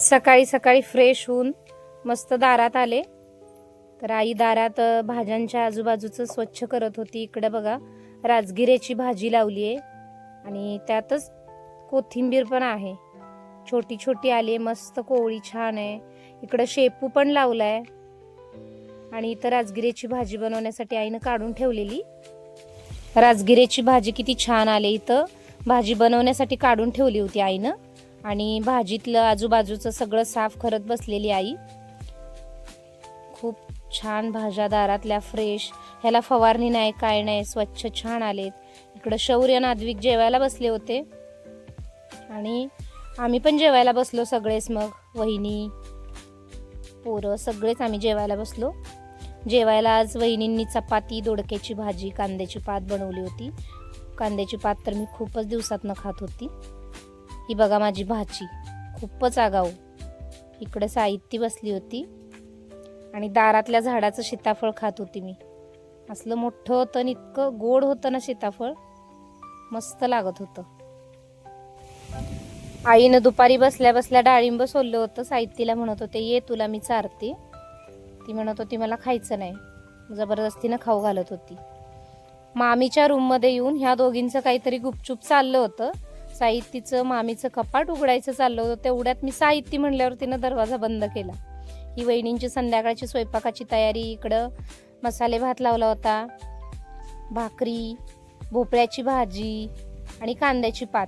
सकाळी सकाळी फ्रेश होऊन मस्त दारात आले. तर आई दारात भाज्यांच्या आजूबाजूचं स्वच्छ करत होती. इकडं बघा राजगिऱ्याची भाजी लावली आहे. आणि त्यातच कोथिंबीर पण आहे. छोटी छोटी आली आहे मस्त कोवळी छान आहे. इकडं शेपू पण लावलाय. आणि इथं राजगिऱ्याची भाजी बनवण्यासाठी आईनं काढून ठेवलेली. राजगिऱ्याची भाजी किती छान आले इथं. भाजी बनवण्यासाठी काढून ठेवली होती आईनं. आणि भाजीतलं आजूबाजूचं सगळं साफ करत बसलेली आई. खूप छान भाज्या दारातल्या फ्रेश ह्याला फवारणी नाही काय नाही स्वच्छ छान आलेत. इकडं शौर्य नाद्विक जेवायला बसले होते. आणि आम्ही पण जेवायला बसलो सगळेच मग वहिनी पोरं सगळेच आम्ही जेवायला बसलो. जेवायला आज वहिनींनी चपाती दोडक्याची भाजी कांद्याची पात बनवली होती. कांद्याची पात तर मी खूपच दिवसातनं खात होती. ही बघा माझी भाची. खूपच आगाऊ. इकडे साहित्य बसली होती आणि दारातल्या झाडाचं सीताफळ खात होती मी. असलं मोठं होतं आणि इतकं गोड होतं ना सीताफळ. मस्त लागत होतं. आईनं दुपारी बसल्या बसल्या डाळिंब सोललं होतं. साहित्यला म्हणत होते ये तुला मी चारते. ती म्हणत होती मला खायचं नाही. जबरदस्तीनं खाऊ घालत होती. मामीच्या रूममध्ये येऊन ह्या दोघींचं काहीतरी गुपचूप चाललं होतं. साहित्यचं मामीचं कपाट उघडायचं चाललं होतं तेवढ्यात मी साहित्य म्हणल्यावर तिनं दरवाजा बंद केला. ही वहिनींची संध्याकाळची स्वयंपाकाची तयारी इकडं मसाले भात लावला होता भाकरी भोपळ्याची भाजी आणि कांद्याची पात.